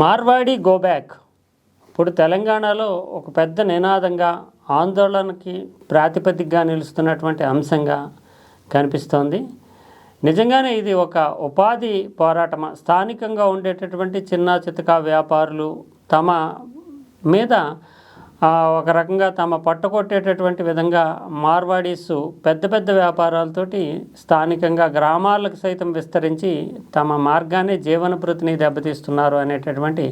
Marwadi go back ఇప్పుడు తెలంగాణలో ఒక పెద్ద నినాదంగా ఆందోళనకి ప్రాతిపదికగా నిలుస్తున్నటువంటి అంశంగా కనిపిస్తోంది. నిజంగానే ఇది ఒక ఉపాధి పోరాటమా? స్థానికంగా ఉండేటటువంటి చిన్న చితక వ్యాపారులు తమ మీద ఒక రకంగా తమ పట్టుకొట్టేటటువంటి విధంగా మార్వాడీస్ పెద్ద పెద్ద వ్యాపారాలతోటి స్థానికంగా గ్రామాలకు సైతం విస్తరించి తమ మార్గాన్ని జీవన దెబ్బతీస్తున్నారు అనేటటువంటి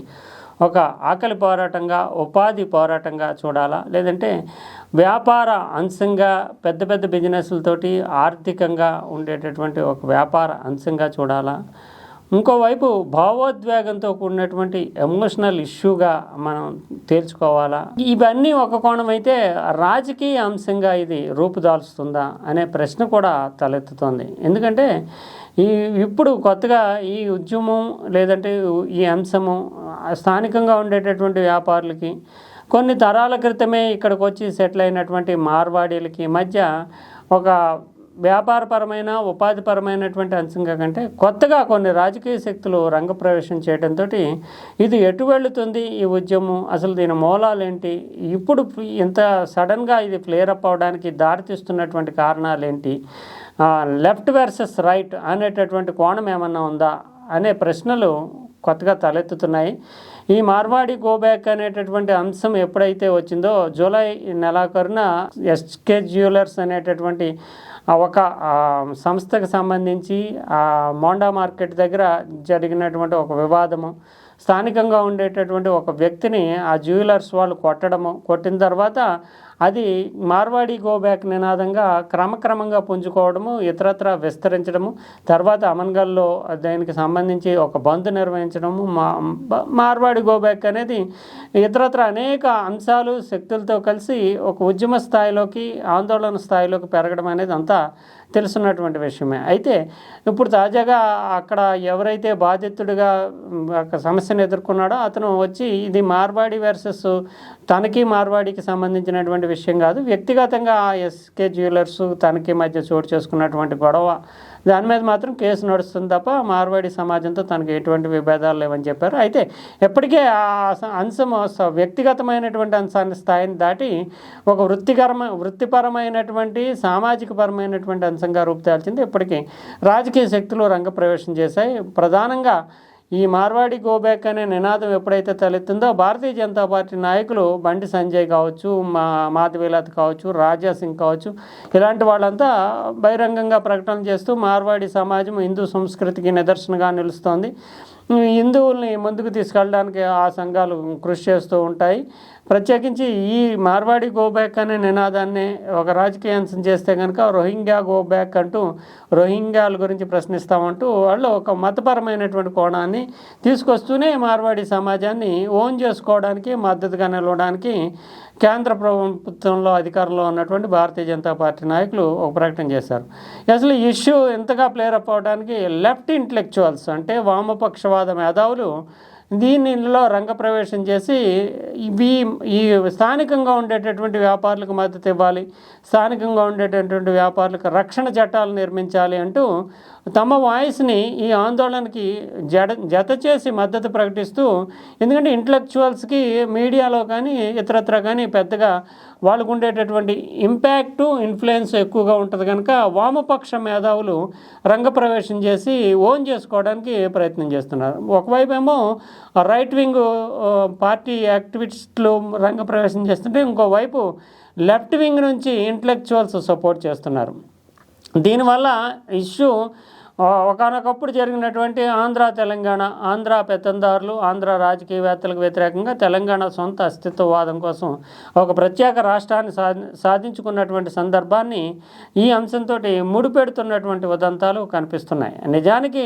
ఒక ఆకలి పోరాటంగా ఉపాధి పోరాటంగా చూడాలా? లేదంటే వ్యాపార అంశంగా పెద్ద పెద్ద బిజినెస్లతోటి ఆర్థికంగా ఉండేటటువంటి ఒక వ్యాపార అంశంగా చూడాలా? ఇంకోవైపు భావోద్వేగంతో కూడినటువంటి ఎమోషనల్ ఇష్యూగా మనం తేల్చుకోవాలా? ఇవన్నీ ఒక కోణం అయితే రాజకీయ అంశంగా ఇది రూపుదాల్చుతుందా అనే ప్రశ్న కూడా తలెత్తుతోంది. ఎందుకంటే ఈ ఇప్పుడు కొత్తగా ఈ ఉద్యమం లేదంటే ఈ అంశము స్థానికంగా ఉండేటటువంటి వ్యాపారులకి కొన్ని తరాల క్రితమే ఇక్కడికి వచ్చి సెటిల్ అయినటువంటి మార్వాడీలకి మధ్య ఒక వ్యాపారపరమైన ఉపాధిపరమైనటువంటి అంశంగా కంటే కొత్తగా కొన్ని రాజకీయ శక్తులు రంగప్రవేశం చేయడంతో ఇది ఎటు వెళుతుంది? ఈ ఉద్యమం అసలు దీని మూలాలేంటి? ఇప్పుడు ఇంత సడన్గా ఇది ఫ్లేర్ అప్ అవడానికి దారితీస్తున్నటువంటి కారణాలేంటి? లెఫ్ట్ వర్సెస్ రైట్ అనేటటువంటి కోణం ఏమన్నా ఉందా? అనే ప్రశ్నలు కొత్తగా తలెత్తుతున్నాయి. ఈ మార్వాడి గోబ్యాక్ అనేటటువంటి అంశం ఎప్పుడైతే వచ్చిందో జూలై నెలాఖరున ఎస్కే జ్యువెలర్స్ అనేటటువంటి ఒక సంస్థకు సంబంధించి ఆ మోండా మార్కెట్ దగ్గర జరిగినటువంటి ఒక వివాదము స్థానికంగా ఉండేటటువంటి ఒక వ్యక్తిని ఆ జ్యువెలర్స్ వాళ్ళు కొట్టడము కొట్టిన తర్వాత అది మార్వాడి గోబ్యాక్ నినాదంగా క్రమక్రమంగా పుంజుకోవడము ఇతరత్ర విస్తరించడము తర్వాత అమన్గల్లో దానికి సంబంధించి ఒక బంద్ నిర్వహించడము మా మార్వాడి గోబ్యాక్ అనేది ఇతరత్ర అనేక అంశాలు శక్తులతో కలిసి ఒక ఉద్యమ స్థాయిలోకి ఆందోళన స్థాయిలోకి పెరగడం అనేది అంతా తెలుసున్నటువంటి విషయమే. అయితే ఇప్పుడు తాజాగా అక్కడ ఎవరైతే బాధితుడిగా ఒక సమస్యను ఎదుర్కొన్నాడో అతను వచ్చి ఇది మార్వాడి వర్సెస్ తనకి మార్వాడికి సంబంధించినటువంటి విషయం కాదు. వ్యక్తిగతంగా ఆ ఎస్కే జ్యువెలర్స్ తనకి మధ్య చోటు చేసుకున్నటువంటి గొడవ దాని మీద మాత్రం కేసు నడుస్తుంది తప్ప మార్వాడి సమాజంతో తనకు ఎటువంటి విభేదాలు లేవని చెప్పారు. అయితే ఎప్పటికే ఆ అంశం వ్యక్తిగతమైనటువంటి అంశాన్ని స్థాయిని దాటి ఒక వృత్తికరమ వృత్తిపరమైనటువంటి సామాజిక పరమైనటువంటి అంశంగా రూపుదాల్చింది ఇప్పటికీ రాజకీయ శక్తులు రంగప్రవేశం చేశాయి. ప్రధానంగా ఈ మార్వాడి గోబ్యాక్ అనే నినాదం ఎప్పుడైతే తలెత్తుందో భారతీయ జనతా పార్టీ నాయకులు బండి సంజయ్ కావచ్చు మా మాధవీలత కావచ్చు రాజా సింగ్ కావచ్చు ఇలాంటి వాళ్ళంతా బహిరంగంగా ప్రకటన చేస్తూ మార్వాడి సమాజం హిందూ సంస్కృతికి నిదర్శనగా నిలుస్తోంది. హిందువుల్ని ముందుకు తీసుకెళ్ళడానికి ఆ సంఘాలు కృషి చేస్తూ ఉంటాయి. ప్రత్యేకించి ఈ మార్వాడి గోబ్యాక్ అనే నినాదాన్ని ఒక రాజకీయ అంశం చేస్తే కనుక రోహింగ్యా గో బ్యాక్ అంటూ రోహింగ్యాల గురించి ప్రశ్నిస్తామంటూ వాళ్ళు ఒక మతపరమైనటువంటి కోణాన్ని తీసుకొస్తూనే మార్వాడి సమాజాన్ని ఓన్ చేసుకోవడానికి మద్దతుగా నిలవడానికి కేంద్ర ప్రభుత్వంలో అధికారంలో ఉన్నటువంటి భారతీయ జనతా పార్టీ నాయకులు ఒక ప్రకటన చేశారు. అసలు ఇష్యూ ఎంతగా ప్లేరప్ అవడానికి లెఫ్ట్ ఇంటలెక్చువల్స్ అంటే వామపక్షవాద మేధావులు దీనిలో రంగప్రవేశం చేసి ఇవి ఈ స్థానికంగా ఉండేటటువంటి వ్యాపారులకు మద్దతు ఇవ్వాలి స్థానికంగా ఉండేటటువంటి వ్యాపారులకు రక్షణ చట్టాలు నిర్మించాలి అంటూ తమ వాయిస్ని ఈ ఆందోళనకి జడ జత చేసి మద్దతు ప్రకటిస్తూ ఎందుకంటే ఇంటలెక్చువల్స్కి మీడియాలో కానీ ఇతరత్ర కానీ పెద్దగా వాళ్ళకు ఉండేటటువంటి ఇంపాక్టు ఇన్ఫ్లుయెన్స్ ఎక్కువగా ఉంటుంది కనుక వామపక్ష మేధావులు రంగప్రవేశం చేసి ఓన్ చేసుకోవడానికి ప్రయత్నం చేస్తున్నారు. ఒకవైపు ఏమో రైట్ వింగ్ పార్టీ యాక్టివిస్టులు రంగప్రవేశం చేస్తుంటే ఇంకోవైపు లెఫ్ట్ వింగ్ నుంచి ఇంటలెక్చువల్స్ సపోర్ట్ చేస్తున్నారు. దీనివల్ల ఇష్యూ ఒకనొకప్పుడు జరిగినటువంటి ఆంధ్ర తెలంగాణ ఆంధ్ర పెత్తందారులు ఆంధ్ర రాజకీయవేత్తలకు వ్యతిరేకంగా తెలంగాణ సొంత అస్తిత్వవాదం కోసం ఒక ప్రత్యేక రాష్ట్రాన్ని సాధి సాధించుకున్నటువంటి సందర్భాన్ని ఈ అంశంతో ముడిపెడుతున్నటువంటి ఉదంతాలు కనిపిస్తున్నాయి. నిజానికి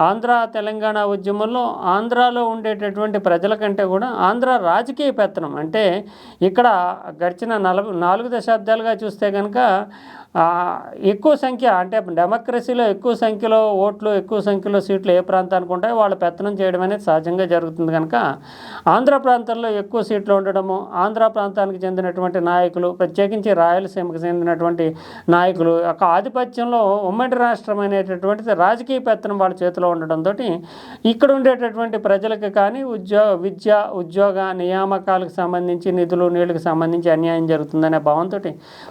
ఆంధ్ర తెలంగాణ ఉద్యమంలో ఆంధ్రాలో ఉండేటటువంటి ప్రజల కంటే కూడా ఆంధ్ర రాజకీయ పెత్తనం అంటే ఇక్కడ గడిచిన నలభై నాలుగు దశాబ్దాలుగా చూస్తే కనుక ఎక్కువ సంఖ్య అంటే డెమోక్రసీలో ఎక్కువ సంఖ్యలో ఓట్లు ఎక్కువ సంఖ్యలో సీట్లు ఏ ప్రాంతానికి ఉంటాయో వాళ్ళు పెత్తనం చేయడం అనేది సహజంగా జరుగుతుంది కనుక ఆంధ్ర ప్రాంతంలో ఎక్కువ సీట్లు ఉండడము ఆంధ్ర ప్రాంతానికి చెందినటువంటి నాయకులు ప్రత్యేకించి రాయలసీమకు చెందినటువంటి నాయకులు యొక్క ఆధిపత్యంలో ఉమ్మడి రాష్ట్రం అనేటటువంటిది రాజకీయ పెత్తనం వాళ్ళ చేతిలో ఉండడంతో ఇక్కడ ఉండేటటువంటి ప్రజలకు కానీ ఉద్యో విద్య ఉద్యోగ నియామకాలకు సంబంధించి నిధులు నీళ్ళకి సంబంధించి అన్యాయం జరుగుతుందనే భావంతో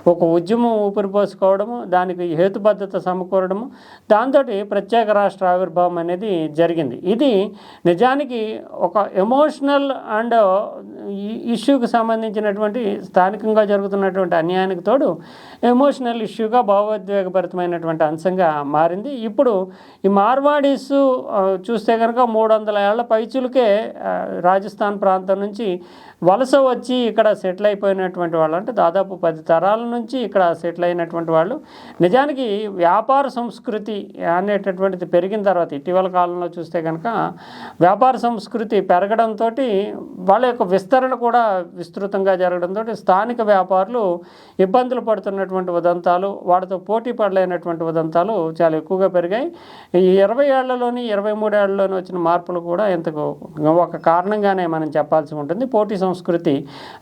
ఒక ఉద్యమం ఊపిరిపోసు చేసుకోవడము దానికి హేతుబద్ధత సమకూరడము దాంతో ప్రత్యేక రాష్ట్ర ఆవిర్భావం అనేది జరిగింది. ఇది నిజానికి ఒక ఎమోషనల్ అండ్ ఇష్యూకి సంబంధించినటువంటి స్థానికంగా జరుగుతున్నటువంటి అన్యాయానికి తోడు ఎమోషనల్ ఇష్యూగా భావోద్వేగభరితమైనటువంటి అంశంగా మారింది. ఇప్పుడు ఈ మార్వాడీస్ చూస్తే కనుక మూడు వందల ఏళ్ళ పైచులకే రాజస్థాన్ ప్రాంతం నుంచి వలస వచ్చి ఇక్కడ సెటిల్ అయిపోయినటువంటి వాళ్ళు అంటే దాదాపు పది తరాల నుంచి ఇక్కడ సెటిల్ అయినటువంటి వాళ్ళు. నిజానికి వ్యాపార సంస్కృతి అనేటటువంటిది పెరిగిన తర్వాత ఇటీవల కాలంలో చూస్తే కనుక వ్యాపార సంస్కృతి పెరగడంతో వాళ్ళ యొక్క విస్తరణ కూడా విస్తృతంగా జరగడంతో స్థానిక వ్యాపారులు ఇబ్బందులు పడుతున్నటువంటి ఉదంతాలు వాటితో పోటీ పడలేనటువంటి ఉదంతాలు చాలా ఎక్కువగా పెరిగాయి. ఈ ఇరవై ఏళ్ళలోని ఇరవై మూడేళ్ళలోని వచ్చిన మార్పులు కూడా ఇంతకు ఒక కారణంగానే మనం చెప్పాల్సి ఉంటుంది. పోటీ సంస్కృతి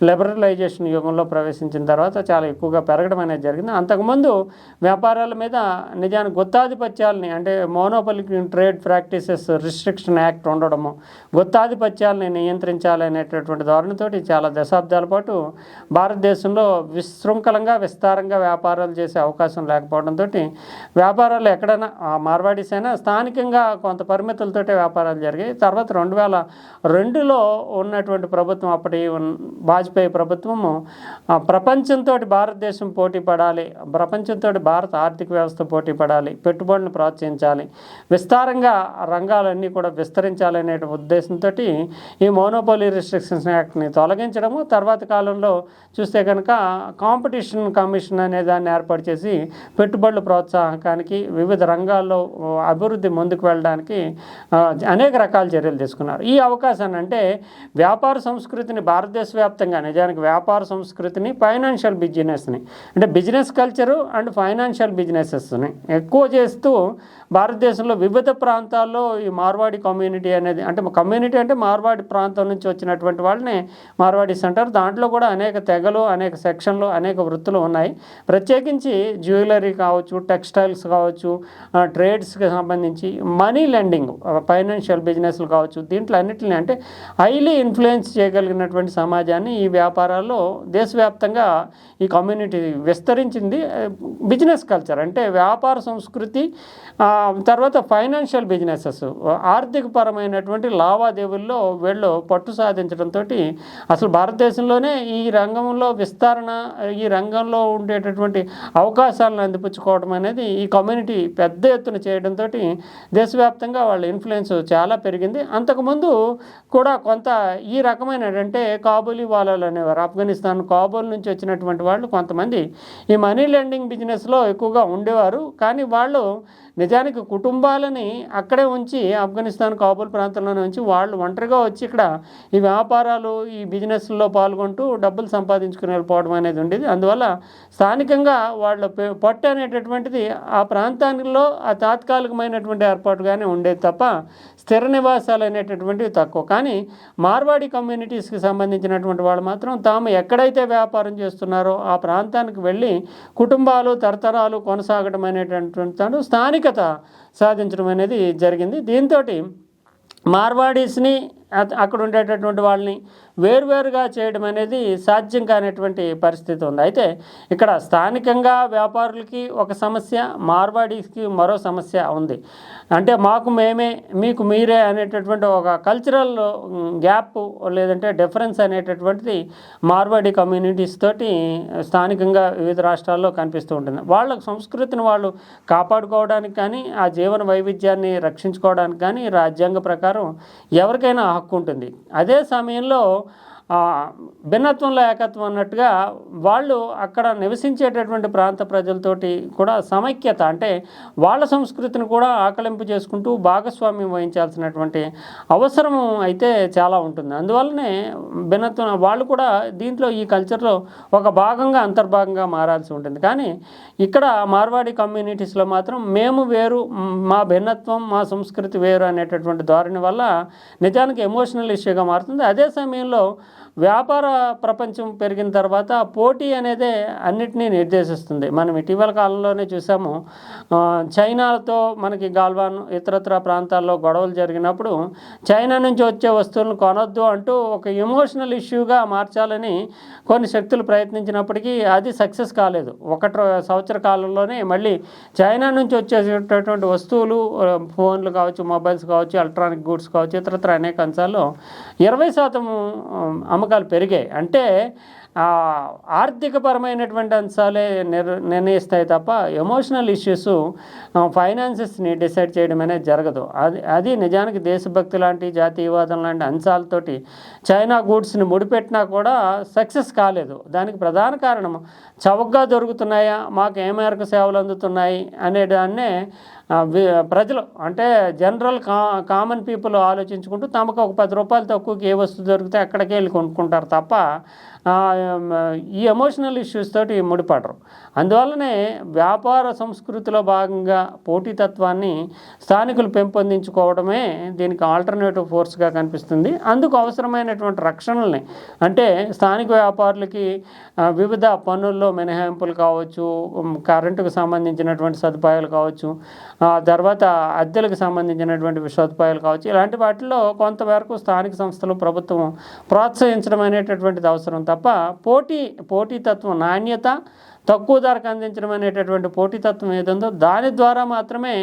లిబరలైజేషన్ యుగంలో ప్రవేశించిన తర్వాత చాలా ఎక్కువగా పెరగడం అనేది జరిగింది. అంతకుముందు వ్యాపారాల మీద నిజానికి గుత్తాధిపత్యాలని అంటే monopoly trade practices restriction act ఉండడము గుత్తాధిపత్యాలని నియంత్రించాలనేటటువంటి ధోరణితోటి చాలా దశాబ్దాల పాటు భారతదేశంలో విశృంఖలంగా విస్తారంగా వ్యాపారాలు చేసే అవకాశం లేకపోవడంతో వ్యాపారాలు ఎక్కడైనా మార్వాడీస్ అయినా స్థానికంగా కొంత పరిమితులతోటే వ్యాపారాలు జరిగాయి. తర్వాత రెండు వేల రెండులో ఉన్నటువంటి ప్రభుత్వం అప్పటి ఉన్న- వాజ్పేయి ప్రభుత్వము ప్రపంచంతో భారతదేశం పోటీ పడాలి ప్రపంచంతో భారత ఆర్థిక వ్యవస్థ పోటీ పడాలి పెట్టుబడులను ప్రోత్సహించాలి విస్తారంగా రంగాలన్నీ కూడా విస్తరించాలనే ఉద్దేశంతో ఈ మోనోపోలీ రిస్ట్రిక్షన్స్ యాక్ట్ని తొలగించడము తర్వాత కాలంలో చూస్తే కనుక కాంపిటీషన్ కమిషన్ అనే దాన్ని ఏర్పాటు చేసి పెట్టుబడుల ప్రోత్సాహకానికి వివిధ రంగాల్లో అభివృద్ధి ముందుకు వెళ్ళడానికి అనేక రకాల చర్యలు తీసుకున్నారు. ఈ అవకాశాన్ని అంటే వ్యాపార సంస్కృతిని భారతదేశ వ్యాప్తంగా నిజానికి వ్యాపార సంస్కృతిని ఫైనాన్షియల్ బిజినెస్ని అంటే బిజినెస్ కల్చరు అండ్ ఫైనాన్షియల్ బిజినెసెస్ని ఎక్కువ చేస్తూ భారతదేశంలో వివిధ ప్రాంతాల్లో ఈ మార్వాడి కమ్యూనిటీ అనేది అంటే కమ్యూనిటీ అంటే మార్వాడి ప్రాంతం నుంచి వచ్చినటువంటి వాళ్ళని మార్వాడీస్ అంటారు దాంట్లో కూడా అనేక తెగలు అనేక సెక్షన్లు అనేక వృత్తులు ఉన్నాయి. ప్రత్యేకించి జ్యువెలరీ కావచ్చు టెక్స్టైల్స్ కావచ్చు ట్రేడ్స్కి సంబంధించి మనీ లెండింగ్ ఫైనాన్షియల్ బిజినెస్లు కావచ్చు. దీంట్లో అన్నిటిని అంటే హైలీ ఇన్ఫ్లుయెన్స్ చేయగలిగినటువంటి సమాజాన్ని ఈ వ్యాపారాల్లో దేశవ్యాప్తంగా ఈ కమ్యూనిటీ విస్తరించింది. బిజినెస్ కల్చర్ అంటే వ్యాపార సంస్కృతి తర్వాత ఫైనాన్షియల్ బిజినెసెస్ ఆర్థికపరమైనటువంటి లావాదేవీల్లో వీళ్ళు పట్టు సాధించడంతో అసలు భారతదేశంలోనే ఈ రంగంలో విస్తరణ ఈ రంగంలో ఉండేటటువంటి అవకాశాలను అందిపుచ్చుకోవడం అనేది ఈ కమ్యూనిటీ పెద్ద ఎత్తున చేయడంతో దేశవ్యాప్తంగా వాళ్ళ ఇన్ఫ్లుయెన్స్ చాలా పెరిగింది. అంతకుముందు కూడా కొంత ఈ రకమైన అంటే కాబూలీ వాళ్ళు అనేవారు. ఆఫ్ఘనిస్తాన్ కాబూల్ నుంచి వచ్చినటువంటి వాళ్ళు కొంతమంది ఈ మనీ లెండింగ్ బిజినెస్లో ఎక్కువగా ఉండేవారు. కానీ వాళ్ళు నిజానికి కుటుంబాలని అక్కడే ఉంచి ఆఫ్ఘనిస్తాన్ కాబూల్ ప్రాంతంలోనే ఉంచి వాళ్ళు ఒంటరిగా వచ్చి ఇక్కడ ఈ వ్యాపారాలు ఈ బిజినెస్లో పాల్గొంటూ డబ్బులు సంపాదించుకుని వెళ్ళిపోవడం అనేది ఉండేది. అందువల్ల స్థానికంగా వాళ్ళ పె- పట్టు అనేటటువంటిది ఆ ప్రాంతాల్లో ఆ తాత్కాలికమైనటువంటి ఏర్పాటుగానే ఉండేది తప్ప స్థిర నివాసాలు అనేటటువంటివి తక్కువ. కానీ మార్వాడి కమ్యూనిటీస్కి సంబంధించినటువంటి వాళ్ళు మాత్రం తాము ఎక్కడైతే వ్యాపారం చేస్తున్నారో ఆ ప్రాంతానికి వెళ్ళి కుటుంబాలు తరతరాలు కొనసాగడం అనేటటువంటి తాను స్థానికత సాధించడం అనేది జరిగింది. దీంతో మార్వాడీస్ని అక్కడ ఉండేటటువంటి వాళ్ళని వేరువేరుగా చేయడం అనేది సాధ్యం కానటువంటి పరిస్థితి ఉంది. అయితే ఇక్కడ స్థానికంగా వ్యాపారులకి ఒక సమస్య మార్వాడీస్కి మరో సమస్య ఉంది. అంటే మాకు మేమే మీకు మీరే అనేటటువంటి ఒక కల్చరల్ గ్యాప్ లేదంటే డిఫరెన్స్ అనేటటువంటిది మార్వాడి కమ్యూనిటీస్ తోటి స్థానికంగా వివిధ రాష్ట్రాల్లో కనిపిస్తూ ఉంటుంది. వాళ్ళ సంస్కృతిని వాళ్ళు కాపాడుకోవడానికి కానీ ఆ జీవన వైవిధ్యాన్ని రక్షించుకోవడానికి కానీ రాజ్యాంగ ప్రకారం ఎవరికైనా హక్కు ఉంటుంది. అదే సమయంలో భిన్నత్వంలో ఏకత్వం అన్నట్టుగా వాళ్ళు అక్కడ నివసించేటటువంటి ప్రాంత ప్రజలతోటి కూడా సమైక్యత అంటే వాళ్ళ సంస్కృతిని కూడా ఆకలింపు చేసుకుంటూ భాగస్వామ్యం వహించాల్సినటువంటి అవసరం అయితే చాలా ఉంటుంది. అందువల్లనే భిన్నత్వం వాళ్ళు కూడా దీంట్లో ఈ కల్చర్లో ఒక భాగంగా అంతర్భాగంగా మారాల్సి ఉంటుంది. కానీ ఇక్కడ మార్వాడి కమ్యూనిటీస్లో మాత్రం మేము వేరు మా భిన్నత్వం మా సంస్కృతి వేరు అనేటటువంటి ధోరణి వల్ల నిజానికి ఎమోషనల్ ఇష్యూగా మారుతుంది. అదే సమయంలో వ్యాపార ప్రపంచం పెరిగిన తర్వాత పోటీ అనేదే అన్నిటినీ నిర్దేశిస్తుంది. మనం ఇటీవల కాలంలోనే చూసాము చైనాతో మనకి గాల్వాన్ ఇతరత్ర ప్రాంతాల్లో గొడవలు జరిగినప్పుడు చైనా నుంచి వచ్చే వస్తువులను కొనొద్దు అంటూ ఒక ఎమోషనల్ ఇష్యూగా మార్చాలని కొన్ని శక్తులు ప్రయత్నించినప్పటికీ అది సక్సెస్ కాలేదు. ఒకటి సంవత్సరం కాలంలోనే మళ్ళీ చైనా నుంచి వచ్చేటటువంటి వస్తువులు ఫోన్లు కావచ్చు మొబైల్స్ కావచ్చు ఎలక్ట్రానిక్ గూడ్స్ కావచ్చు ఇతరత్ర అనేక అంశాల్లో ఇరవై శాతం అమ్మకాలు పెరిగాయి. అంటే ఆర్థికపరమైనటువంటి అంశాలే నిర్ నిర్ణయిస్తాయి తప్ప ఎమోషనల్ ఇష్యూస్ ఫైనాన్సెస్ని డిసైడ్ చేయడం అనేది జరగదు. అది అది నిజానికి దేశభక్తి లాంటి జాతీయవాదం లాంటి అంశాలతోటి చైనా గూడ్స్ని ముడిపెట్టినా కూడా సక్సెస్ కాలేదు. దానికి ప్రధాన కారణం చౌకగా దొరుకుతున్నాయా మాకు ఏ మేరకు సేవలు అందుతున్నాయి అనే దాన్నే ప్రజలు అంటే జనరల్ కా కామన్ పీపుల్ ఆలోచించుకుంటూ తమకు ఒక పది రూపాయలు తక్కువకి ఏ వస్తువు దొరికితే అక్కడికే వెళ్ళి కొనుక్కుంటారు తప్ప ఈ ఎమోషనల్ ఇష్యూస్ తోటి ముడిపడరు. అందువల్లనే వ్యాపార సంస్కృతిలో భాగంగా పోటీతత్వాన్ని స్థానికులు పెంపొందించుకోవడమే దీనికి ఆల్టర్నేటివ్ ఫోర్స్గా కనిపిస్తుంది. అందుకు అవసరమైనటువంటి రక్షణల్ని అంటే స్థానిక వ్యాపారులకి వివిధ పన్నుల్లో మినహాయింపులు కావచ్చు కరెంటుకు సంబంధించినటువంటి సదుపాయాలు కావచ్చు తర్వాత అద్దెలకు సంబంధించినటువంటి సదుపాయాలు కావచ్చు ఇలాంటి వాటిల్లో కొంతవరకు స్థానిక సంస్థలు ప్రభుత్వం ప్రోత్సహించడం అనేటటువంటిది అవసరం తప్ప పోటీ పోటీతత్వం నాణ్యత తక్కువ ధరకు అందించడం అనేటటువంటి పోటీతత్వం ఏదుందో దాని ద్వారా మాత్రమే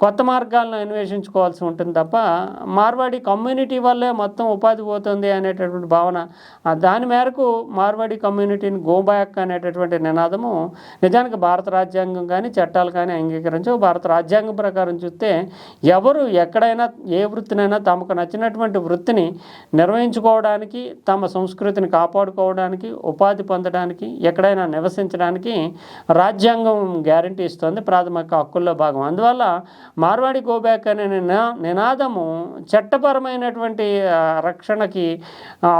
కొత్త మార్గాలను అన్వేషించుకోవాల్సి ఉంటుంది తప్ప మార్వాడి కమ్యూనిటీ వల్లే మొత్తం ఉపాధి పోతుంది అనేటటువంటి భావన. దాని మేరకు మార్వాడి కమ్యూనిటీని గోబ్యాక్ అనేటటువంటి నినాదము నిజానికి భారత రాజ్యాంగం కానీ చట్టాలు కానీ అంగీకరించవు. భారత రాజ్యాంగం ప్రకారం చూస్తే ఎవరు ఎక్కడైనా ఏ వృత్తినైనా తమకు నచ్చినటువంటి వృత్తిని నిర్వహించుకోవడానికి తమ సంస్కృతిని కాపాడుకోవడానికి ఉపాధి పొందడానికి ఎక్కడైనా నివసించడానికి రాజ్యాంగం గ్యారంటీ ఇస్తుంది ప్రాథమిక హక్కుల్లో భాగం. అందువల్ల మార్వాడి గోబ్యాక్ అనే నినా నినాదము చట్టపరమైనటువంటి రక్షణకి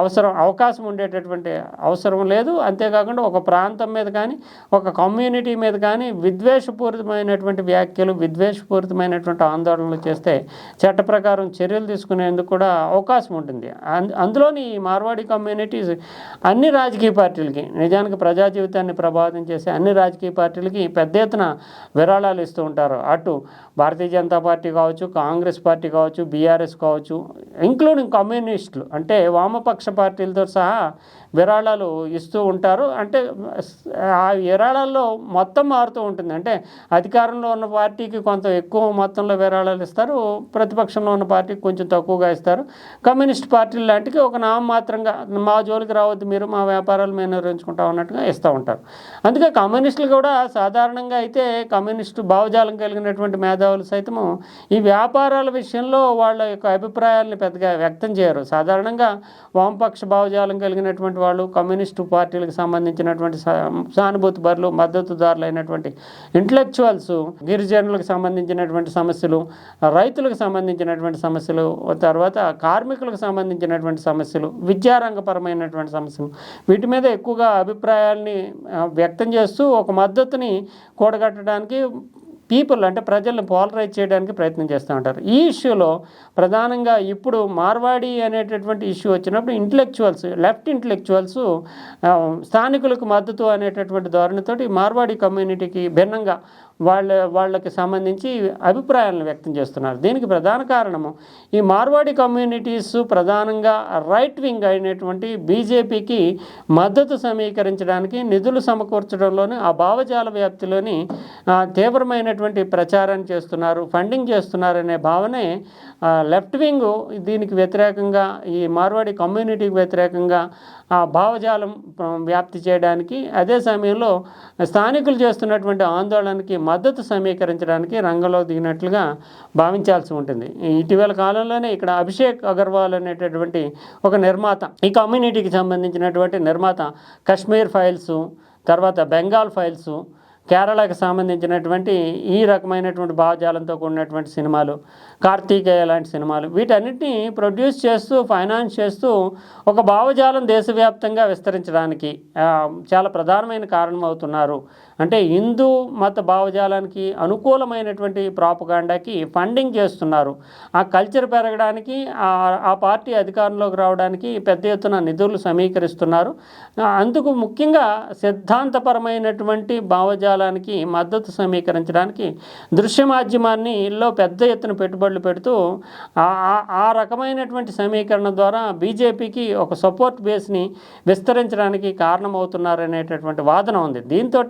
అవసరం అవకాశం ఉండేటటువంటి అవసరం లేదు. అంతేకాకుండా ఒక ప్రాంతం మీద కానీ ఒక కమ్యూనిటీ మీద కానీ విద్వేషపూరితమైనటువంటి వ్యాఖ్యలు విద్వేషపూరితమైనటువంటి ఆందోళనలు చేస్తే చట్ట ప్రకారం చర్యలు తీసుకునేందుకు కూడా అవకాశం ఉంటుంది. అందులోని ఈ మార్వాడి కమ్యూనిటీస్ అన్ని రాజకీయ పార్టీలకి నిజానికి ప్రజా జీవితాన్ని ప్రభావితం చేసే అన్ని రాజకీయ పార్టీలకి పెద్ద ఎత్తున విరాళాలు ఇస్తూ ఉంటారు. అటు భారతీయ జనతా పార్టీ కావచ్చు కాంగ్రెస్ పార్టీ కావచ్చు బీఆర్ఎస్ కావచ్చు ఇంక్లూడింగ్ కమ్యూనిస్టులు. అంటే వామపక్ష పార్టీలతో సహా విరాళాలు ఇస్తూ ఉంటారు. అంటే ఆ విరాళాల్లో మొత్తం మారుతూ ఉంటుంది. అంటే అధికారంలో ఉన్న పార్టీకి కొంత ఎక్కువ మొత్తంలో విరాళాలు ఇస్తారు. ప్రతిపక్షంలో ఉన్న పార్టీకి కొంచెం తక్కువగా ఇస్తారు. కమ్యూనిస్ట్ పార్టీలు లాంటికి ఒక నామమాత్రంగా మా జోలికి రావద్దు మీరు మా వ్యాపారాలు మేము నిర్వహించుకుంటాం అన్నట్టుగా ఇస్తూ ఉంటారు. అందుకే కమ్యూనిస్టులు కూడా సాధారణంగా అయితే కమ్యూనిస్టు భావజాలం కలిగినటువంటి మేధావులు సైతము ఈ వ్యాపారాల విషయంలో వాళ్ళ యొక్క అభిప్రాయాలను పెద్దగా వ్యక్తం చేయరు. సాధారణంగా వామపక్ష భావజాలం కలిగినటువంటి వాళ్ళు కమ్యూనిస్టు పార్టీలకు సంబంధించినటువంటి సానుభూతి బరులు మద్దతుదారులు అయినటువంటి ఇంటలెక్చువల్స్ గిరిజనులకు సంబంధించినటువంటి సమస్యలు రైతులకు సంబంధించినటువంటి సమస్యలు తర్వాత కార్మికులకు సంబంధించినటువంటి సమస్యలు విద్యారంగపరమైనటువంటి సమస్యలు. వీటి మీద ఎక్కువగా అభిప్రాయాల్ని వ్యక్తం చేస్తూ ఒక మద్దతుని కూడగట్టడానికి పీపుల్ అంటే ప్రజల్ని పోలరైజ్ చేయడానికి ప్రయత్నం చేస్తూ ఉంటారు. ఈ ఇష్యూలో ప్రధానంగా ఇప్పుడు మార్వాడి అనేటటువంటి ఇష్యూ వచ్చినప్పుడు ఇంటలెక్చువల్స్ లెఫ్ట్ ఇంటలెక్చువల్స్ స్థానికులకు మద్దతు అనేటటువంటి ధోరణితోటి మార్వాడి కమ్యూనిటీకి భిన్నంగా వాళ్ళ వాళ్ళకి సంబంధించి అభిప్రాయాలను వ్యక్తం చేస్తున్నారు. దీనికి ప్రధాన కారణము ఈ మార్వాడి కమ్యూనిటీస్ ప్రధానంగా రైట్ వింగ్ అయినటువంటి బీజేపీకి మద్దతు సమీకరించడానికి నిధులు సమకూర్చడంలోని ఆ భావజాల వ్యాప్తిలోని తీవ్రమైనటువంటి తీవ్రమైనటువంటి ప్రచారం చేస్తున్నారు ఫండింగ్ చేస్తున్నారనే భావనే లెఫ్ట్ వింగ్ దీనికి వ్యతిరేకంగా ఈ మార్వాడి కమ్యూనిటీకి వ్యతిరేకంగా ఆ భావజాలం వ్యాప్తి చేయడానికి అదే సమయంలో స్థానికులు చేస్తున్నటువంటి ఆందోళనకి మద్దతు సమీకరించడానికి రంగంలో దిగినట్లుగా భావించాల్సి ఉంటుంది. ఇటీవల కాలంలోనే ఇక్కడ అభిషేక్ అగర్వాల్ అనేటటువంటి ఒక నిర్మాత ఈ కమ్యూనిటీకి సంబంధించినటువంటి నిర్మాత కశ్మీర్ ఫైల్స్ తర్వాత బెంగాల్ ఫైల్స్ కేరళకు సంబంధించినటువంటి ఈ రకమైనటువంటి భావజాలంతో కూడినటువంటి సినిమాలు కార్తీకేయ లాంటి సినిమాలు వీటన్నిటిని ప్రొడ్యూస్ చేస్తూ ఫైనాన్స్ చేస్తూ ఒక భావజాలం దేశవ్యాప్తంగా విస్తరించడానికి చాలా ప్రధానమైన కారణం అవుతున్నారు అంటే హిందూ మత భావజాలానికి అనుకూలమైనటువంటి ప్రాపగాండాకి ఫండింగ్ చేస్తున్నారు. ఆ కల్చర్ పెరగడానికి ఆ ఆ పార్టీ అధికారంలోకి రావడానికి పెద్ద ఎత్తున నిధులు సమీకరిస్తున్నారు. అందుకు ముఖ్యంగా సిద్ధాంతపరమైనటువంటి భావజాలానికి మద్దతు సమీకరించడానికి దృశ్య మాధ్యమాన్ని ఇల్లో పెద్ద ఎత్తున పెట్టుబడులు పెడుతూ ఆ ఆ రకమైనటువంటి సమీకరణ ద్వారా బీజేపీకి ఒక సపోర్ట్ బేస్ని విస్తరించడానికి కారణమవుతున్నారనేటటువంటి వాదన ఉంది. దీంతో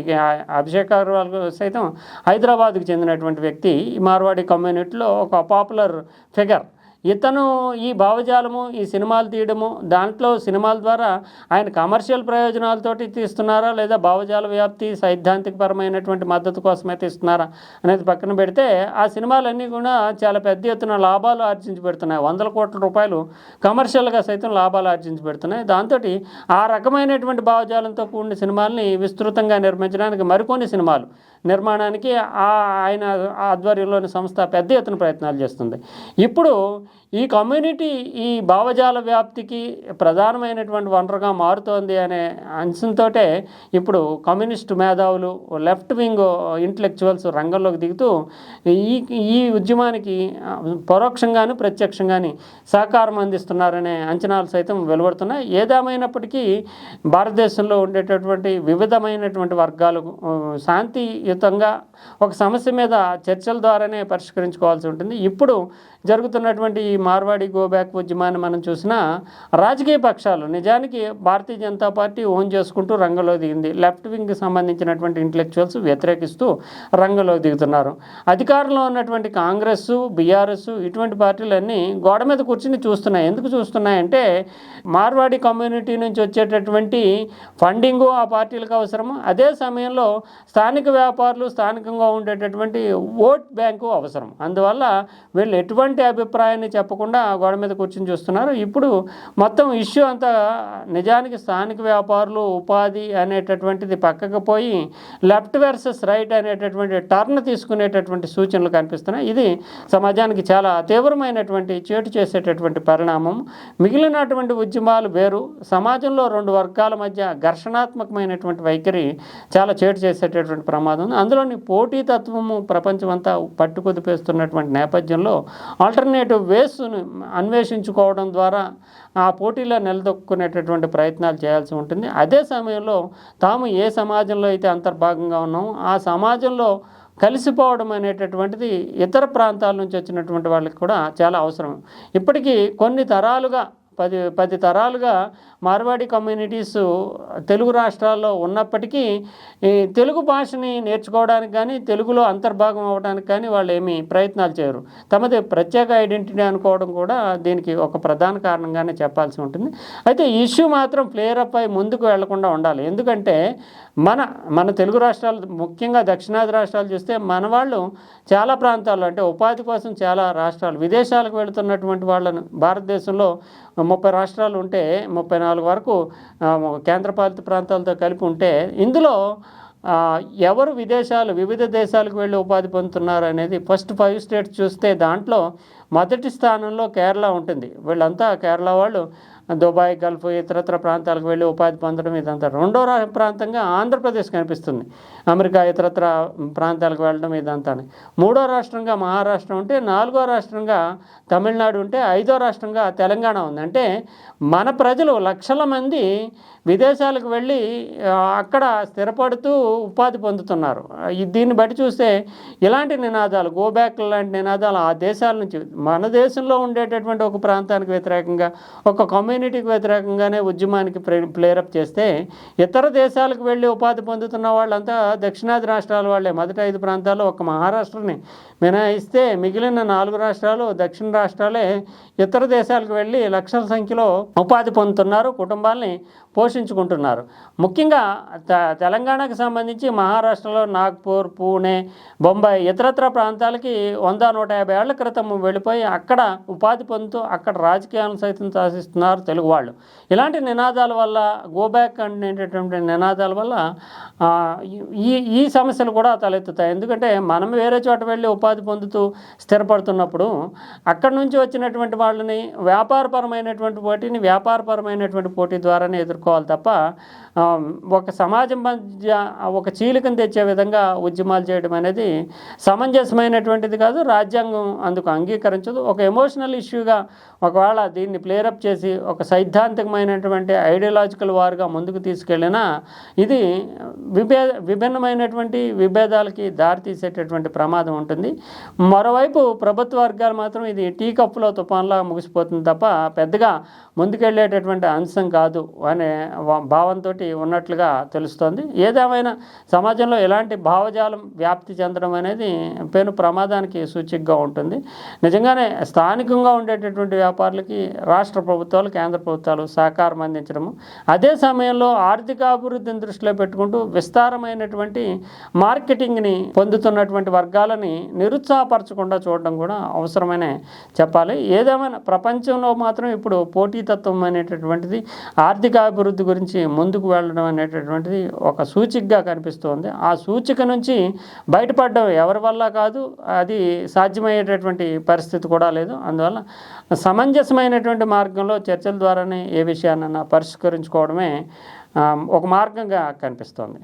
ఇక అభిషేక్ అగర్వాల్ సైతం హైదరాబాద్కు చెందినటువంటి వ్యక్తి ఈ మార్వాడి కమ్యూనిటీలో ఒక పాపులర్ ఫిగర్. ఇతను ఈ భావజాలము ఈ సినిమాలు తీయడము దాంట్లో సినిమాల ద్వారా ఆయన కమర్షియల్ ప్రయోజనాలతోటి తీస్తున్నారా లేదా భావజాల వ్యాప్తి సైద్ధాంతికపరమైనటువంటి మద్దతు కోసమే తీస్తున్నారా అనేది పక్కన పెడితే ఆ సినిమాలన్నీ కూడా చాలా పెద్ద ఎత్తున లాభాలు ఆర్జించి పెడుతున్నాయి వందల కోట్ల రూపాయలు కమర్షియల్గా సైతం లాభాలు ఆర్జించి పెడుతున్నాయి దాంతో ఆ రకమైనటువంటి భావజాలంతో కూడిన సినిమాల్ని విస్తృతంగా నిర్మించడానికి మరికొన్ని సినిమాలు నిర్మాణానికి ఆ ఆయన ఆధ్వర్యంలోని సంస్థ పెద్ద ఎత్తున ప్రయత్నాలు చేస్తుంది. ఇప్పుడు ఈ కమ్యూనిటీ ఈ భావజాల వ్యాప్తికి ప్రధానమైనటువంటి వనరుగా మారుతోంది అనే అంశంతో ఇప్పుడు కమ్యూనిస్టు మేధావులు లెఫ్ట్ వింగ్ ఇంటలెక్చువల్స్ రంగంలోకి దిగుతూ ఈ ఈ ఉద్యమానికి పరోక్షంగాను ప్రత్యక్షంగాని సహకారం అందిస్తున్నారనే అంచనాలు సైతం వెలువడుతున్నాయి. ఏదేమైనప్పటికీ భారతదేశంలో ఉండేటటువంటి వివిధమైనటువంటి వర్గాలు శాంతి క్రితంగా ఒక సమస్య మీద చర్చల ద్వారానే పరిష్కరించుకోవాల్సి ఉంటుంది. ఇప్పుడు జరుగుతున్నటువంటి ఈ మార్వాడి గోబ్యాక్ ఉద్యమాన్ని మనం చూసినా రాజకీయ పక్షాలు నిజానికి భారతీయ జనతా పార్టీ ఓన్ చేసుకుంటూ రంగంలో దిగింది. లెఫ్ట్ వింగ్కి సంబంధించినటువంటి ఇంటలెక్చువల్స్ వ్యతిరేకిస్తూ రంగంలో దిగుతున్నారు. అధికారంలో ఉన్నటువంటి కాంగ్రెస్ బీఆర్ఎస్ ఇటువంటి పార్టీలన్నీ గోడ మీద కూర్చుని చూస్తున్నాయి. ఎందుకు చూస్తున్నాయంటే మార్వాడి కమ్యూనిటీ నుంచి వచ్చేటటువంటి ఫండింగు ఆ పార్టీలకు అవసరము. అదే సమయంలో స్థానిక వ్యాపారులు స్థానికంగా ఉండేటటువంటి ఓట్ బ్యాంకు అవసరం. అందువల్ల వీళ్ళు ఎటువంటి అభిప్రాయాన్ని చెప్పకుండా గోడ మీద కూర్చొని చూస్తున్నారు. ఇప్పుడు మొత్తం ఇష్యూ అంతా నిజానికి స్థానిక వ్యాపారులు ఉపాధి అనేటటువంటిది పక్కకు పోయి లెఫ్ట్ వర్సెస్ రైట్ అనేటటువంటి టర్న్ తీసుకునేటటువంటి సూచనలు కనిపిస్తున్నాయి. ఇది సమాజానికి చాలా తీవ్రమైనటువంటి చేటు చేసేటటువంటి పరిణామం. మిగిలినటువంటి ఉద్యమాలు వేరు. సమాజంలో రెండు వర్గాల మధ్య ఘర్షణాత్మకమైనటువంటి వైఖరి చాలా చేటు చేసేటటువంటి ప్రమాదం ఉంది. అందులోని పోటీతత్వము ప్రపంచమంతా పట్టుకొదిపేస్తున్నటువంటి నేపథ్యంలో ఆల్టర్నేటివ్ వేస్ను అన్వేషించుకోవడం ద్వారా ఆ పోటీలో నిలదొక్కునేటటువంటి ప్రయత్నాలు చేయాల్సి ఉంటుంది. అదే సమయంలో తాము ఏ సమాజంలో అయితే అంతర్భాగంగా ఉన్నామో ఆ సమాజంలో కలిసిపోవడం అనేటటువంటిది ఇతర ప్రాంతాల నుంచి వచ్చినటువంటి వాళ్ళకి కూడా చాలా అవసరం. ఇప్పటికీ కొన్ని తరాలుగా పది పది తరాలుగా మార్వాడి కమ్యూనిటీస్ తెలుగు రాష్ట్రాల్లో ఉన్నప్పటికీ ఈ తెలుగు భాషని నేర్చుకోవడానికి కానీ తెలుగులో అంతర్భాగం అవ్వడానికి కానీ వాళ్ళు ఏమీ ప్రయత్నాలు చేయరు. తమది ప్రత్యేక ఐడెంటిటీ అనుకోవడం కూడా దీనికి ఒక ప్రధాన కారణంగానే చెప్పాల్సి ఉంటుంది. అయితే ఇష్యూ మాత్రం ప్లేయర్ అప్ అయి ముందుకు వెళ్ళకుండా ఉండాలి. ఎందుకంటే మన మన తెలుగు రాష్ట్రాలు ముఖ్యంగా దక్షిణాది రాష్ట్రాలు చూస్తే మన వాళ్ళు చాలా ప్రాంతాల్లో అంటే ఉపాధి కోసం చాలా రాష్ట్రాలు విదేశాలకు వెళుతున్నటువంటి వాళ్ళను భారతదేశంలో ముప్పై రాష్ట్రాలు ఉంటే ముప్పై నాలుగు వరకు కేంద్రపాలిత ప్రాంతాలతో కలిపి ఉంటే ఇందులో ఎవరు విదేశాలు వివిధ దేశాలకు వెళ్ళి ఉపాధి పొందుతున్నారు అనేది ఫస్ట్ ఫైవ్ స్టేట్స్ చూస్తే దాంట్లో మొదటి స్థానంలో కేరళ ఉంటుంది. వీళ్ళంతా కేరళ వాళ్ళు దుబాయ్ గల్ఫ్ ఇతరత్ర ప్రాంతాలకు వెళ్ళి ఉపాధి పొందడం ఇదంతా. రెండో ప్రాంతంగా ఆంధ్రప్రదేశ్ కనిపిస్తుంది. అమెరికా ఇతరత్ర ప్రాంతాలకు వెళ్ళడం ఇదంతా. మూడో రాష్ట్రంగా మహారాష్ట్ర ఉంటే నాలుగో రాష్ట్రంగా తమిళనాడు ఉంటే ఐదో రాష్ట్రంగా తెలంగాణ ఉంది. అంటే మన ప్రజలు లక్షల మంది విదేశాలకు వెళ్ళి అక్కడ స్థిరపడుతూ ఉపాధి పొందుతున్నారు. దీన్ని బట్టి చూస్తే ఇలాంటి నినాదాలు గోబ్యాక్ లాంటి నినాదాలు ఆ దేశాల నుంచి మన దేశంలో ఉండేటటువంటి ఒక ప్రాంతానికి వ్యతిరేకంగా ఒక కమ్యూనిటీ వీటన్నిటికి వ్యతిరేకంగానే ఉద్యమానికి ప్రే ప్లేరప్ చేస్తే ఇతర దేశాలకు వెళ్ళి ఉపాధి పొందుతున్న వాళ్ళంతా దక్షిణాది రాష్ట్రాల వాళ్ళే. మొదటి ఐదు ప్రాంతాల్లో ఒక మహారాష్ట్రని మినహాయిస్తే మిగిలిన నాలుగు రాష్ట్రాలు దక్షిణ రాష్ట్రాలే ఇతర దేశాలకు వెళ్ళి లక్షల సంఖ్యలో ఉపాధి పొందుతున్నారు కుటుంబాల్ని పోషించుకుంటున్నారు. ముఖ్యంగా తెలంగాణకు సంబంధించి మహారాష్ట్రలో నాగ్పూర్ పూణే బొంబాయి ఇతరత్ర ప్రాంతాలకి వంద నూట యాభై ఏళ్ళ క్రితం వెళ్ళిపోయి అక్కడ ఉపాధి పొందుతూ అక్కడ రాజకీయాలను సైతం శాసిస్తున్నారు తెలుగు వాళ్ళు. ఇలాంటి నినాదాల వల్ల గోబ్యాక్ అనేటటువంటి నినాదాల వల్ల ఈ ఈ సమస్యలు కూడా తలెత్తుతాయి. ఎందుకంటే మనం వేరే చోట వెళ్ళి ఉపాధి పొందుతూ స్థిరపడుతున్నప్పుడు అక్కడి నుంచి వచ్చినటువంటి వాళ్ళని వ్యాపారపరమైనటువంటి పోటీని వ్యాపారపరమైనటువంటి పోటీ ద్వారానే ఎదుర్కోవాలి తప్ప ఒక సమాజం మధ్య ఒక చీలికను తెచ్చే విధంగా ఉద్యమాలు చేయడం అనేది సమంజసమైనటువంటిది కాదు రాజ్యాంగం అందుకు అంగీకరించదు. ఒక ఎమోషనల్ ఇష్యూగా ఒకవేళ దీన్ని ప్లేరప్ చేసి ఒక సైద్ధాంతికమైనటువంటి ఐడియలాజికల్ వారుగా ముందుకు తీసుకెళ్ళినా ఇది విభే విభిన్నమైనటువంటి విభేదాలకి దారితీసేటటువంటి ప్రమాదం ఉంటుంది. మరోవైపు ప్రభుత్వ వర్గాలు మాత్రం ఇది టీ కప్పులో తుఫాన్లా ముగిసిపోతుంది తప్ప పెద్దగా ముందుకెళ్ళేటటువంటి అంశం కాదు అనే భావంతో ఉన్నట్లుగా తెలుస్తోంది. ఏదేమైనా సమాజంలో ఎలాంటి భావజాలం వ్యాప్తి చెందడం అనేది పెను ప్రమాదానికి సూచికగా ఉంటుంది. నిజంగానే స్థానికంగా ఉండేటటువంటి వ్యాపారులకి రాష్ట్ర ప్రభుత్వాలు కేంద్ర ప్రభుత్వాలు సహకారం అందించడము. అదే సమయంలో ఆర్థిక అభివృద్ధిని దృష్టిలో పెట్టుకుంటూ విస్తారమైనటువంటి మార్కెటింగ్ని పొందుతున్నటువంటి వర్గాలని నిరుత్సాహపరచకుండా చూడడం కూడా అవసరమనే చెప్పాలి. ఏదేమైనా ప్రపంచంలో మాత్రం ఇప్పుడు పోటీతత్వం అనేటటువంటిది ఆర్థిక అభివృద్ధి గురించి ముందుకు వెళ్ళడం అనేటటువంటిది ఒక సూచికగా కనిపిస్తోంది. ఆ సూచిక నుంచి బయటపడడం ఎవరి వల్ల కాదు అది సాధ్యమయ్యేటటువంటి పరిస్థితి కూడా లేదు. అందువల్ల సమంజసమైనటువంటి మార్గంలో చర్చ ద్వారానే ఏ విషయాన్నైనా పరిష్కరించుకోవడమే ఒక మార్గంగా కనిపిస్తోంది.